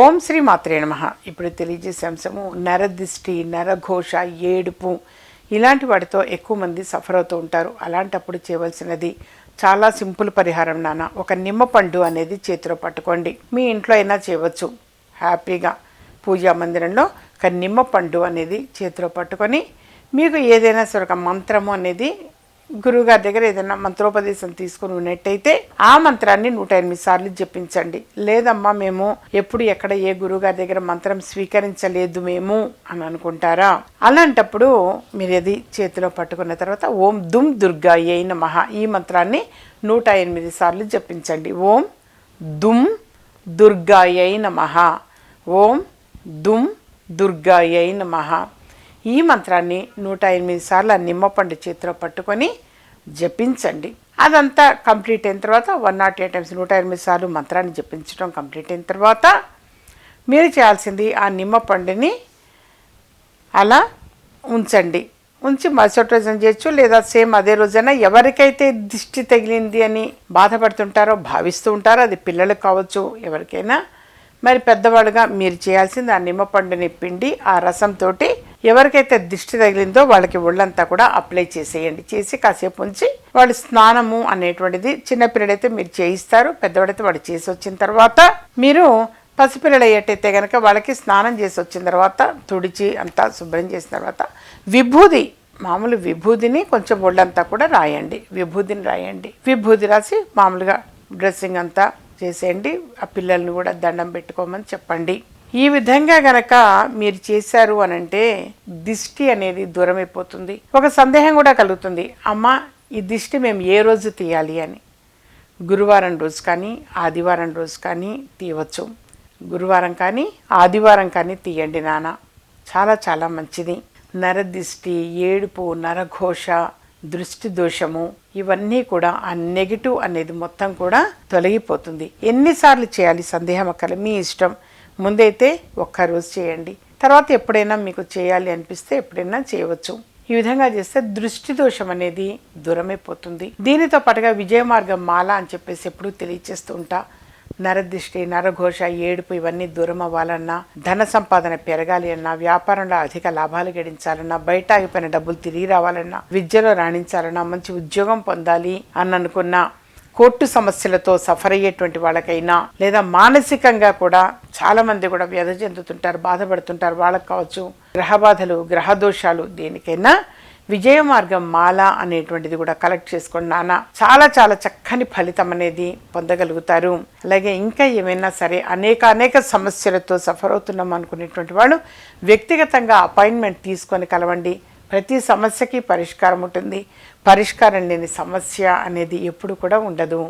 ఓం శ్రీ మాత్రే నమ. ఇప్పుడు తెలియజేసే అంశము నరదిష్టి నరఘోష ఏడుపు. ఇలాంటి వాటితో ఎక్కువ మంది సఫర్ అవుతూ ఉంటారు. అలాంటప్పుడు చేయవలసినది చాలా సింపుల్ పరిహారం నాన్న. ఒక నిమ్మ పండు అనేది చేతిలో పట్టుకోండి. మీ ఇంట్లో అయినా చేయవచ్చు. హ్యాపీగా పూజా మందిరంలో ఒక నిమ్మ పండు అనేది చేతిలో పట్టుకొని మీకు ఏదైనా సరే ఒక మంత్రము అనేది గురువుగారి దగ్గర ఏదైనా మంత్రోపదేశం తీసుకుని ఉన్నట్టయితే ఆ మంత్రాన్ని నూట ఎనిమిది సార్లు జపించండి. లేదమ్మా మేము ఎప్పుడు ఎక్కడ ఏ గురువుగారి దగ్గర మంత్రం స్వీకరించలేదు మేము అని అనుకుంటారా? అలాంటప్పుడు మీరు అది చేతిలో పట్టుకున్న తర్వాత ఓం దుమ్ దుర్గా అయిన మహా ఈ మంత్రాన్ని నూట ఎనిమిది సార్లు జపించండి. ఓం దుమ్ దుర్గాయై మహ ఓం దుమ్ దుర్గాయై నమః. ఈ మంత్రాన్ని నూట ఎనిమిది సార్లు ఆ నిమ్మపండు చేతిలో పట్టుకొని జపించండి. అదంతా కంప్లీట్ అయిన తర్వాత వన్ నాట్ ఎయిట్ టైమ్స్ నూట ఎనిమిది సార్లు మంత్రాన్ని జపించడం కంప్లీట్ అయిన తర్వాత మీరు చేయాల్సింది ఆ నిమ్మపండుని అలా ఉంచండి. ఉంచి మరుసటి రోజున చేయొచ్చు? లేదా సేమ్ అదే రోజైనా ఎవరికైతే దిష్టి తగిలింది అని బాధపడుతుంటారో భావిస్తూ ఉంటారో అది పిల్లలకు కావచ్చు ఎవరికైనా మరి పెద్దవాడుగా మీరు చేయాల్సింది ఆ నిమ్మపండుని పిండి ఆ రసంతో ఎవరికైతే దిష్టి తగిలిందో వాళ్ళకి ఒళ్ళంతా కూడా అప్లై చేసేయండి. చేసి కాసేపు ఉంచి వాళ్ళు స్నానము అనేటువంటిది చిన్నపిల్లడైతే మీరు చేయిస్తారు పెద్దవాడైతే వాడు చేసి వచ్చిన తర్వాత మీరు పసిపిల్లలు అయ్యేటైతే కనుక వాళ్ళకి స్నానం చేసి వచ్చిన తర్వాత తుడిచి అంతా శుభ్రం చేసిన తర్వాత విభూది మామూలు విభూదిని కొంచెం ఒళ్ళంతా కూడా రాయండి. విభూదిని రాయండి. విభూది రాసి మామూలుగా డ్రెస్సింగ్ అంతా చేసేయండి. ఆ పిల్లల్ని కూడా దండం పెట్టుకోమని చెప్పండి. ఈ విధంగా గనక మీరు చేశారు అని అంటే దిష్టి అనేది దూరం అయిపోతుంది ఒక సందేహం కూడా కలుగుతుంది. అమ్మ ఈ దిష్టి మేము ఏ రోజు తీయాలి అని? గురువారం రోజు కానీ ఆదివారం రోజు కానీ తీయవచ్చు. గురువారం కానీ ఆదివారం కానీ తీయండి నాన్న. చాలా చాలా మంచిది. నరదిష్టి ఏడుపు నరఘోష దృష్టి దోషము ఇవన్నీ కూడా ఆ నెగిటివ్ అనేది మొత్తం కూడా తొలగిపోతుంది. ఎన్నిసార్లు చేయాలి సందేహం అక్కల మీ ఇష్టం. ముందైతే ఒక్క రోజు చేయండి. తర్వాత ఎప్పుడైనా మీకు చేయాలి అనిపిస్తే ఎప్పుడైనా చేయవచ్చు. ఈ విధంగా చేస్తే దృష్టి దోషం అనేది దూరమైపోతుంది. దీనితో పాటుగా విజయ మార్గం మాల అని చెప్పేసి ఎప్పుడూ తెలియచేస్తూ ఉంటా. నరదృష్టి నరఘోష ఏడుపు ఇవన్నీ దూరం అవ్వాలన్నా ధన సంపాదన పెరగాలి అన్నా వ్యాపారంలో అధిక లాభాలు గడించాలన్నా బయట ఆగిపోయిన డబ్బులు తిరిగి రావాలన్నా విద్యలో రాణించాలన్నా మంచి ఉద్యోగం పొందాలి అని అనుకున్న కోర్టు సమస్యలతో సఫర్ అయ్యేటువంటి వాళ్ళకైనా లేదా మానసికంగా కూడా చాలా మంది కూడా వ్యధ చెందుతుంటారు బాధపడుతుంటారు. వాళ్ళకి కావచ్చు గ్రహ బాధలు గ్రహ దోషాలు దేనికైనా విజయ మార్గం మాల అనేటువంటిది కూడా కలెక్ట్ చేసుకోండి నాన్న. చాలా చాలా చక్కని ఫలితం అనేది పొందగలుగుతారు. అలాగే ఇంకా ఏమైనా సరే అనేక అనేక సమస్యలతో సఫర్ అవుతున్నాం అనుకునేటువంటి వాళ్ళు వ్యక్తిగతంగా అపాయింట్మెంట్ తీసుకొని కలవండి. ప్రతి సమస్యకి పరిష్కారం ఉంటుంది. పరిష్కారం లేని సమస్య అనేది ఎప్పుడు కూడా ఉండదు.